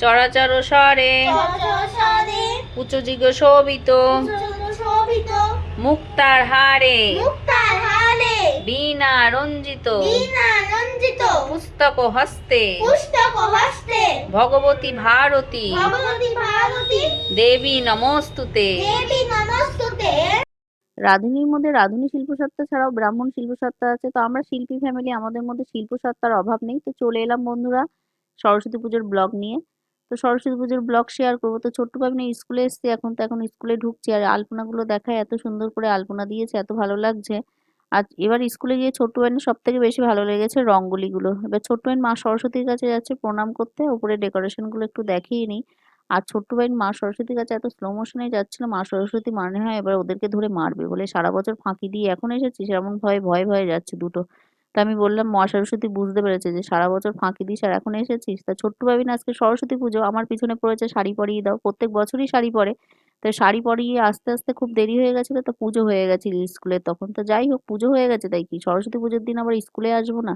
চরাচর স্বরে। উচ্চজিগ শোভিত। শোভিত। মুক্তার হারে। বীণা রঞ্জিত। পুস্তক হস্তে। পুস্তক হস্তে। ভগবতী ভারতী। ভগবতী ভারতী। দেবী নমস্তুতে। দেবী নমস্তুতে। রাঁধুনির মধ্যে রাঁধুনি শিল্পসত্তা ছাড়াও ব্রাহ্মণ শিল্পসত্তা আছে তো আমরা শিল্পী ফ্যামিলি আমাদের মধ্যে শিল্পসত্তার অভাব নেই। তো চলে এলাম বন্ধুরা সরস্বতী পুজোর ব্লগ নিয়ে। তো সরস্বতী পুজোর ব্লগ শেয়ার করব। তো ছোট্ট ভাবিনি স্কুলে এসছে, এখন তো এখন স্কুলে ঢুকছি। আর আলপনাগুলো দেখায়, এত সুন্দর করে আলপনা দিয়েছে, এত ভালো লাগছে। আর এবার স্কুলে গিয়ে ছোট্ট ভাইনের সব থেকে বেশি ভালো লেগেছে রঙ্গোলিগুলো। এবার ছোট্ট বাইন মা সরস্বতীর কাছে যাচ্ছে প্রণাম করতে উপরে ডেকোরেশনগুলো একটু দেখিয়ে নিই। আর ছোট্ট ভাই মা সরস্বতীর কাছে এত স্লো মোশনে যাচ্ছিল, মা সরস্বতী মানে হয় এবার ওদেরকে ধরে মারবে বলে সারা বছর ফাঁকি দিয়ে এখন এসেছিস এমন ভয়ে ভয়ে ভয়ে যাচ্ছে দুটো। তা আমি বললাম, মা সরস্বতী বুঝতে পেরেছে যে সারা বছর ফাঁকি দিস আর এখন এসেছিস। তা ছোট্ট না আজকে সরস্বতী পুজো, আমার পিছনে পড়েছে শাড়ি পরিয়ে দাও, প্রত্যেক বছরই শাড়ি পরে। তো শাড়ি পরিয়ে আস্তে আস্তে খুব দেরি হয়ে গেছিল, তো পুজো হয়ে গেছিল স্কুলে। তখন তো যাই হোক, পুজো হয়ে গেছে তাই কি? সরস্বতী পুজোর দিন আবার স্কুলে আসব না?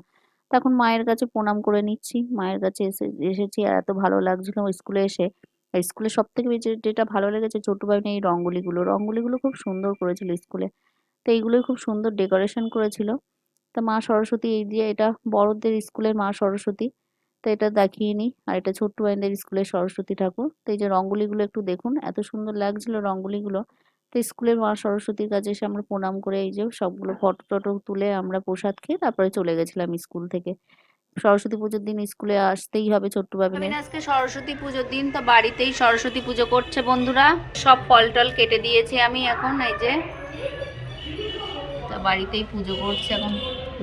তখন মায়ের কাছে প্রণাম করে নিচ্ছি। মায়ের কাছে এসে, এসেছি আর এত ভালো লাগছিল স্কুলে এসে। স্কুলে সব থেকে বেশি যেটা ভালো লেগেছে ছোট ভাই এই রঙ্গোলিগুলো। রঙ্গোলিগুলো খুব সুন্দর করেছিল স্কুলে। তো এইগুলোই খুব সুন্দর ডেকোরেশন করেছিল। তা মা সরস্বতী এই দিয়ে এটা বড়দের স্কুলের মা সরস্বতী, তো এটা দেখিয়ে নিই। আর এটা ছোট্ট ভাইদের স্কুলের সরস্বতী ঠাকুর। তো এই যে রঙ্গোলিগুলো একটু দেখুন, এত সুন্দর লাগছিল রঙ্গোলিগুলো। তো স্কুলের মা সরস্বতীর কাছে এসে আমরা প্রণাম করে এই যে সবগুলো ফটো টটো তুলে আমরা প্রসাদ খেয়ে তারপরে চলে গেছিলাম স্কুল থেকে। সরস্বতী পুজোর দিন স্কুলে আসতেই হবে ছোট্ট বাবিনের আজকে সরস্বতী পুজোর দিন, তো বাড়িতেই সরস্বতী পুজো করছে বন্ধুরা। সব ফল টল কেটে দিয়েছি আমি এখন, এই যে। বাড়িতেই পুজো করছে এখন।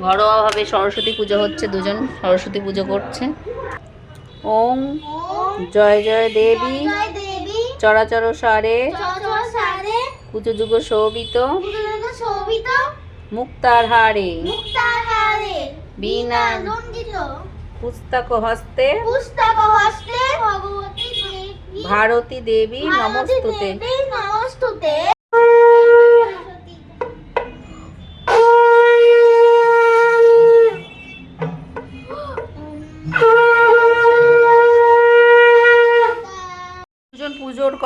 ঘরোয়াভাবে সরস্বতী পুজো হচ্ছে দুজন সরস্বতী পুজো করছে। ওম জয় জয় দেবী চরাচর সারে পুজো যুগ শোভিত মুক্তার হারে বীণা পুস্তক হস্তে পুস্তক হস্তে ভগবতী ভারতী দেবী নমস্তুতে। দেবী নমস্তুতে।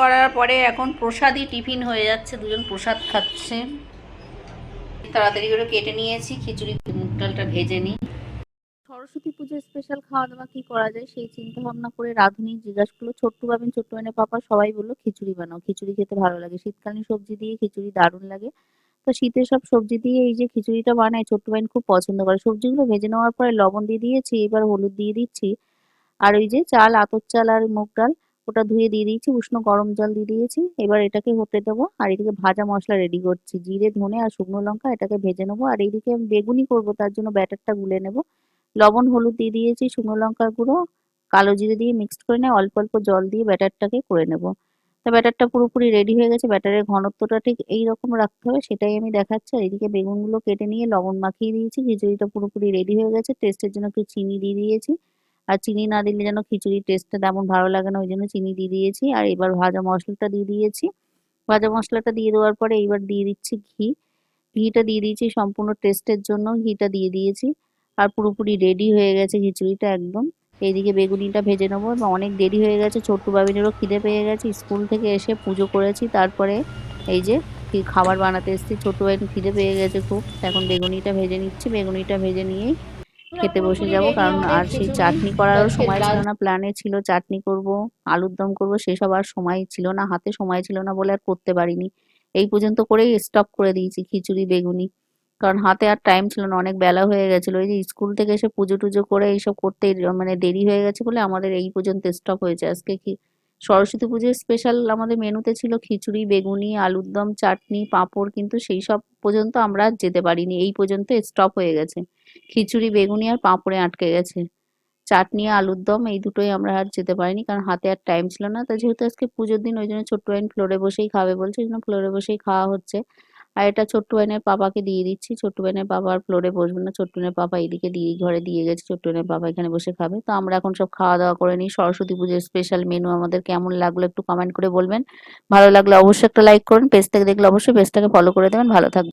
করার পরে এখন প্রসাদই টিফিন হয়ে যাচ্ছে, দুজন প্রসাদ খাচ্ছে। তাড়াতাড়ি করে কেটে নিয়েছি, খিচুড়ি, মুগ ডালটা ভেজে নিই। সরস্বতী পুজোর স্পেশাল খাওয়া দাওয়া কি করা যায় সেই চিন্তা ভাবনা করে রাঁধুনি জিজ্ঞাসা করল, ছোট্ট বাবিন, ছোট্ট বাবিনের পাপা সবাই বলল খিচুড়ি বানাও, খিচুড়ি খেতে ভালো লাগে। শীতকালীন সবজি দিয়ে খিচুড়ি দারুণ লাগে। তো শীতের সব সবজি দিয়ে এই যে খিচুড়িটা বানায় ছোট্ট বাইন খুব পছন্দ করে। সবজিগুলো ভেজে নেওয়ার পরে লবণ দিয়ে দিয়েছি, এবার হলুদ দিয়ে দিচ্ছি। আর ওই যে চাল, আতর চাল আর মুগ ডাল ওটা ধুয়ে দিয়ে দিয়েছি, উষ্ণ গরম জল দিয়ে দিয়েছি। এবার এটাকে হতে দেবো, আর এদিকে ভাজা মশলা রেডি করছি। জিরে, ধনে আর শুকনো লঙ্কা এটাকে ভেজে নেব। আর এইদিকে বেগুনি করব, তার জন্য ব্যাটারটা গুলে নেব। লবণ, হলুদ দিয়ে দিয়েছি, শুকনো লঙ্কার গুঁড়ো, কালো জিরে দিয়ে মিক্সড করে নিয়ে অল্প অল্প জল দিয়ে ব্যাটারটাকে করে নেব। তা ব্যাটারটা পুরোপুরি রেডি হয়ে গেছে, ব্যাটারের ঘনত্বটা ঠিক এই রকম রাখতে হবে, সেটাই আমি দেখাচ্ছি। আর এদিকে বেগুনগুলো কেটে নিয়ে লবণ মাখিয়ে দিয়েছি, খিচুড়িটা পুরোপুরি রেডি হয়ে গেছে। টেস্টের জন্য একটু চিনি দিয়ে দিয়েছি। আর চিনি না দিলে যেন খিচুড়ির টেস্টটা তেমন ভালো লাগে না ওই জন্য চিনি দিয়ে দিয়েছি। আর এবার ভাজা মশলাটা দিয়ে দিয়েছি। ভাজা মশলাটা দিয়ে দেওয়ার পরে এইবার দিয়ে দিচ্ছি ঘি। ঘিটা দিয়ে দিয়েছি সম্পূর্ণ টেস্টের জন্য। ঘিটা দিয়ে দিয়েছি। আর পুরোপুরি রেডি হয়ে গেছে খিচুড়িটা একদম। এইদিকে বেগুনিটা ভেজে নেব। অনেক দেরি হয়ে গেছে। ছোট্ট বাবিনেরও খিদে পেয়ে গেছে। স্কুল থেকে এসে পুজো করেছি। তারপরে এই যে খাবার বানাতে এসেছি। ছোট খিদে পেয়ে গেছে খুব। এখন বেগুনিটা ভেজে নিচ্ছি। বেগুনিটা ভেজে নিয়েই খেতে বসে যাব কারণ আর সেই চাটনি করারও সময় ছিল না প্ল্যানে ছিল চাটনি করব আলুর দম করব সেসব আর সময় ছিল না হাতে সময় ছিল না বলে আর করতে পারিনি। এই পর্যন্ত করেই স্টপ করে দিয়েছি খিচুড়ি বেগুনি। কারণ হাতে আর টাইম ছিল না অনেক বেলা হয়ে গেছিল। ওই যে স্কুল থেকে এসে পুজো টুজো করে এইসব করতে মানে দেরি হয়ে গেছে বলে আমাদের এই পর্যন্ত স্টপ হয়েছে। আজকে কি সরস্বতী পুজোর স্পেশাল আমাদের মেনুতে ছিল খিচুড়ি, বেগুনি, আলুর দম, চাটনি, পাঁপড়, কিন্তু সেই সব পর্যন্ত আমরা যেতে পারিনি। এই পর্যন্ত স্টপ হয়ে গেছে। খিচুড়ি, বেগুনি আর পাঁপড়ে আটকে গেছে। চাটনি, আলুর দম এই দুটোই আমরা আর যেতে পারিনি, কারণ হাতে আর টাইম ছিল না। তা যেহেতু আজকে পুজোর দিন, ওই জন্য ছোট্ট আইন ফ্লোরে বসেই খাবে বলছে, ওই জন্য ফ্লোরে বসেই খাওয়া হচ্ছে। আর এটা ছোট্ট বাইনের পাপাকে দিয়ে দিচ্ছি। ছোট্ট বাইনের আর ফ্লোরে বসবে না। ছোট্ট বাইনের পাপা এদিকে দিয়ে ঘরে দিয়ে গেছে। ছোট্ট বাইনের পাপা এখানে বসে খাবে। তো আমরা এখন সব খাওয়া দাওয়া করে নিই। সরস্বতী পুজোর স্পেশাল মেনু আমাদের কেমন লাগল একটু কমেন্ট করে বলবেন। ভালো লাগলে অবশ্যই একটা লাইক করুন। পেজ থেকে দেখলে অবশ্যই পেজটাকে ফলো করে দেবেন। ভালো থাকবেন।